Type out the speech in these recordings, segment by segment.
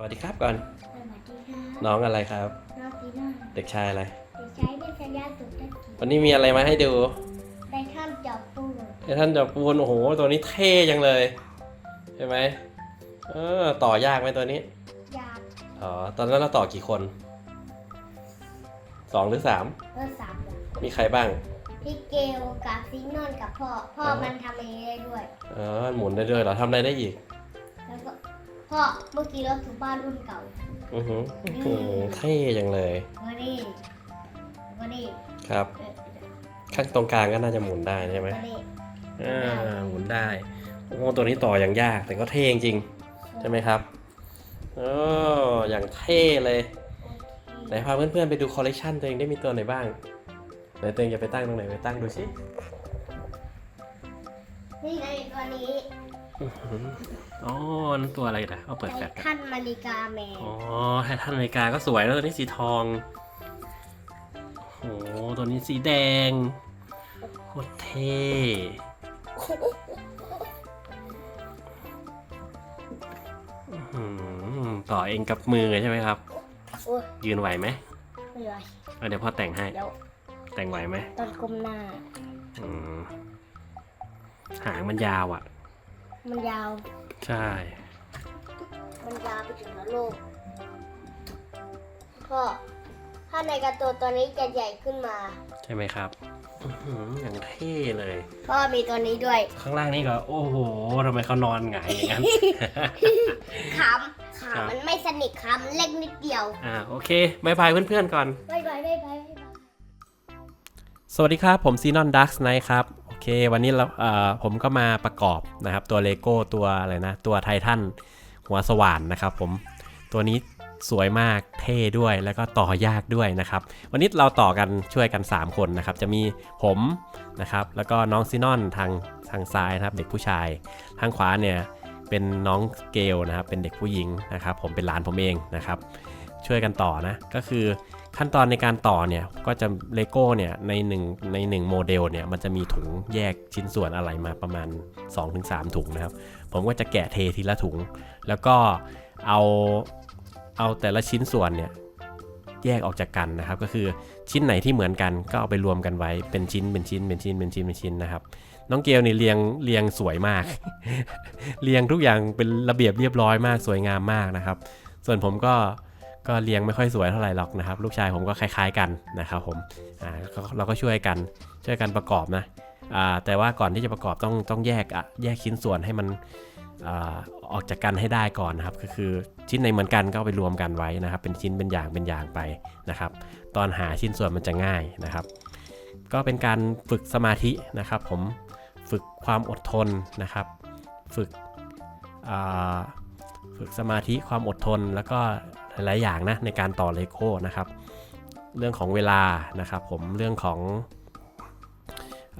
สวัสดีครับก่อน สวัสดีครับน้องอะไรครับ น้องปีน่าเด็กชายอะไร เด็กชายเป็นสัญญาสุดตะกี้วันนี้มีอะไรมาให้ดูไปข้ามจอบปูนไอ้ท่านจับปูนโอ้โหตัวนี้เท่จังเลยใช่ไหมเออต่อยากไหมตัวนี้ยาบอ๋อตอนนั้นเราต่อกี่คนสองหรือสามเออสามอย่างมีใครบ้างพี่เกลกับซีนอนกับพ่อ พ่ออ๋อมันทำเองได้ด้วยอ๋อมันหมุนได้ด้วยเหรอทำอะไรได้อีก แล้วก็ พ่อเมื่อกี้เราถูบ้านรุ่นเก่าอือหืออื้อหือเท่จังเลยมานี่มานี่ครับเออข้างตรงกลางก็น่าจะหมุนได้ใช่ไหมมานี่อ่าหมุนได้ โอ้โหตัวนี้ต่ออย่างยาก แต่ก็เท่จริงๆใช่ไหมครับโอ้อย่างเท่เลยไหนพาเพื่อนๆไปดูคอลเลกชันตัวเองได้มีตัวไหนบ้างไหนตัวเองจะไปตั้งตรงไหนไปตั้งดูสินี่ไงตัวนี้ อื้อหืออ๋อนั่นตัวอะไรนะเอาเปิดไทแฟลชกันทันมาริกาแมนอ๋อไททันอเมริกาก็สวยแล้วตัวนี้สีทอง โอ้โห ตัวนี้สีแดง โคตรเท่อื้อหือต่อเองกับมือเลยใช่ไหมครับโอ้ยยืนไหวไหมไม่ไหวเอาเดี๋ยวพ่อแต่งให้เดี๋ยวแต่งไหวไหมตอนก้มหน้าอืมหางมันยาวอะ มันยาว ใช่ มันยาวไปถึงนรกก็ถ้าในการ์ตูนตัวนี้จะใหญ่ขึ้นมาใช่ไหมครับอื้อหืออย่างเท่เลย ก็มีตัวนี้ด้วยข้างล่างนี่ก็ โอ้โหทำไมเขานอนหงายอย่างนั้น ขำครัขาบมันไม่สนิทขามันเล็กนิดเดียวอ่าโอเคบายบายเพื่อนๆก่อน บายบายบายบายบายสวัสดีครับ ผมซีนอนดักส์ไนครับโอ เควันนี้เราผมก็มาประกอบนะครับตัวเลโก้ตัวอะไรนะ ตัวไททันหัวสว่านนะครับผมตัวนี้สวยมากเท่ด้วยแล้วก็ต่อยากด้วยนะครับ วันนี้เราต่อกันช่วยกัน 3 คนนะครับ จะมีผมนะครับ แล้วก็น้องซีนอนทางทางซ้ายนะครับ เด็กผู้ชายทางขวาเนี่ยเป็นน้องเกลนะครับ เป็นเด็กผู้หญิงนะครับ ผมเป็นหลานผมเองนะครับ ช่วยกันต่อนะ ก็คือขั้นตอนในการต่อเนี่ยก็จะเลโก้เนี่ยใน1ใน1โมเดลเนี่ยมันจะมีถุงแยกชิ้นส่วนอะไรมาประมาณ 2-3 ถุงนะครับ ผมก็จะแกะเททีละถุง แล้วก็เอาเอาแต่ละชิ้นส่วนเนี่ยแยกออกจากกันนะครับ ก็คือชิ้นไหนที่เหมือนกันก็เอาไปรวมกันไว้เป็นชิ้นเป็นชิ้นเป็นชิ้นเป็นชิ้นเป็นชิ้นนะครับ น้องเกลนี่เรียงเรียงสวยมาก เรียงทุกอย่างเป็นระเบียบเรียบร้อยมากสวยงามมากนะครับ ส่วนผมก็ ก็เรียงไม่ค่อยสวยเท่าไหร่หรอกนะครับ ลูกชายผมก็คล้าย ๆกันนะครับผมอ่าเราก็ช่วยกันช่วยกันประกอบนะอ่าแต่ว่าก่อนที่จะประกอบต้องต้องแยกอะแยกชิ้นส่วนให้มันอ่าออกจากกันให้ได้ก่อนนะครับ ก็คือชิ้นไหนเหมือนกันก็ไปรวมกันไว้นะครับ เป็นชิ้นเป็นอย่างเป็นอย่างไปนะครับ ตอนหาชิ้นส่วนมันจะง่ายนะครับ ก็เป็นการฝึกสมาธินะครับ ผมฝึกความอดทนนะครับ ฝึกอ่าฝึกสมาธิความอดทนแล้วก็ หลายๆอย่างนะในการต่อเลโก้นะครับ เรื่องของเวลานะครับ ผมเรื่องของ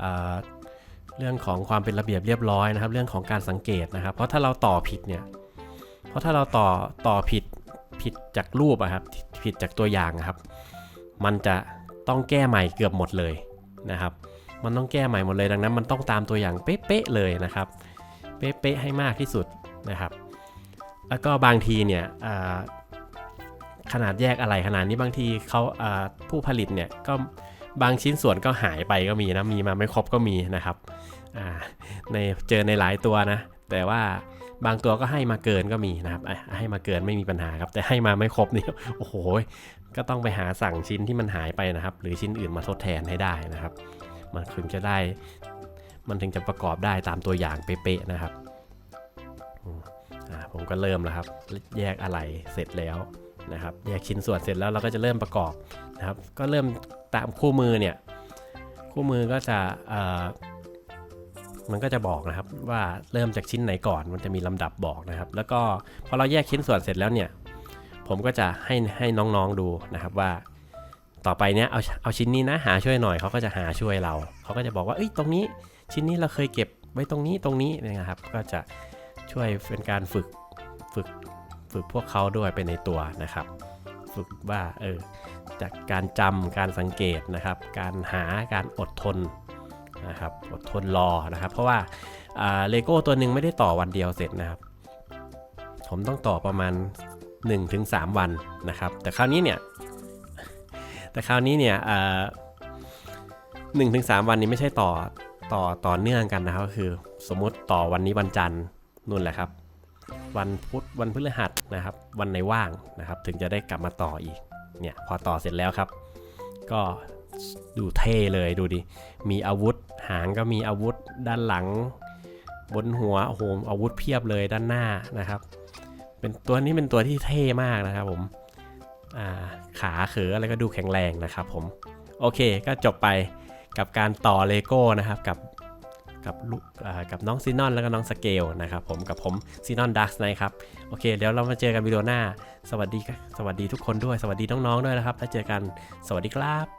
อเรื่องของความเป็นระเบียบเรียบร้อยนะครับ เรื่องของการสังเกตนะครับ เพราะถ้าเราต่อผิดเนี่ยเพราะถ้าเราต่อต่อผิดผิดจากรูปอะครับผิดจากตัวอย่างครับ มันจะต้องแก้ใหม่เกือบหมดเลยนะครับ มันต้องแก้ใหม่หมดเลยดังนั้น มันต้องตามตัวอย่างเป๊ะๆเลยนะครับ เป๊ะๆให้มากที่สุดนะครับ แล้วก็บางทีเนี่ย ขนาดแยกอะไรขนาดนี้บางทีเขาผู้ผลิตเนี่ยก็บางชิ้นส่วนก็หายไปก็มีนะมีมาไม่ครบก็มีนะครับในเจอในหลายตัวนะ แต่ว่าบางตัวก็ให้มาเกินก็มีนะครับ ให้มาเกินไม่มีปัญหาครับ แต่ให้มาไม่ครบนี่โอ้โหก็ต้องไปหาสั่งชิ้นที่มันหายไปนะครับ หรือชิ้นอื่นมาทดแทนให้ได้นะครับ มันถึงจะได้ มันถึงจะประกอบได้ตามตัวอย่างเป๊ะๆนะครับผมก็เริ่มแล้วครับ แยกอะไรเสร็จแล้ว นะครับแยกชิ้นส่วนเสร็จแล้วเราก็จะเริ่มประกอบนะครับ ก็เริ่มตามคู่มือเนี่ยคู่มือก็จะมันก็จะบอกนะครับว่าเริ่มจากชิ้นไหนก่อนมันจะมีลำดับบอกนะครับ แล้วก็พอเราแยกชิ้นส่วนเสร็จแล้วเนี่ย ผมก็จะให้ให้น้องๆดูนะครับว่า ต่อไปเนี้ยเอาเอาชิ้นนี้นะหาช่วยหน่อยเขาก็จะหาช่วยเราเขาก็จะบอกว่าเอ้ยตรงนี้ ชิ้นนี้เราเคยเก็บไว้ตรงนี้ตรงนี้นะครับ ก็จะช่วยเป็นการฝึกฝึก ฝึกพวกเขาด้วยไปในตัวนะครับ ฝึกว่าเออจากการจำการสังเกตนะครับ การหาการอดทนนะครับอดทนรอนะครับ เพราะว่าเลโก้ตัวหนึ่งไม่ได้ต่อวันเดียวเสร็จนะครับ ผมต้องต่อประมาณ 1-3 วันนะครับ แต่คราวนี้เนี่ยแต่คราวนี้เนี่ยเออหนึ่งถึงสามวันนี้ไม่ใช่ต่อต่อต่อเนื่องกันนะครับก็คือ สมมุติต่อวันนี้วันจันทร์นู่นแหละครับ วันพุธวันพฤหัสนะครับ วันไหนว่างนะครับ ถึงจะได้กลับมาต่ออีกเนี่ยพอต่อเสร็จแล้วครับ ก็ดูเท่เลยดูดิมีอาวุธหางก็มีอาวุธด้านหลัง บนหัวโอ้โหอาวุธเพียบเลยด้านหน้านะครับ เป็นตัวนี้เป็นตัวที่เท่มากนะครับผมอ่าขาเขืออะไรก็ดูแข็งแรงนะครับผม โอเคก็จบไปกับการต่อเลโก้นะครับกับ กับลูกกับน้องซีนอนแล้วก็น้องสเกลนะครับผมกับผมซีนอนดักส์นะครับโอเคเดี๋ยวเรามาเจอกันวิดีโอหน้า สวัสดีสวัสดีทุกคนด้วยสวัสดีน้องๆด้วยนะครับแล้วเจอกันสวัสดีครับ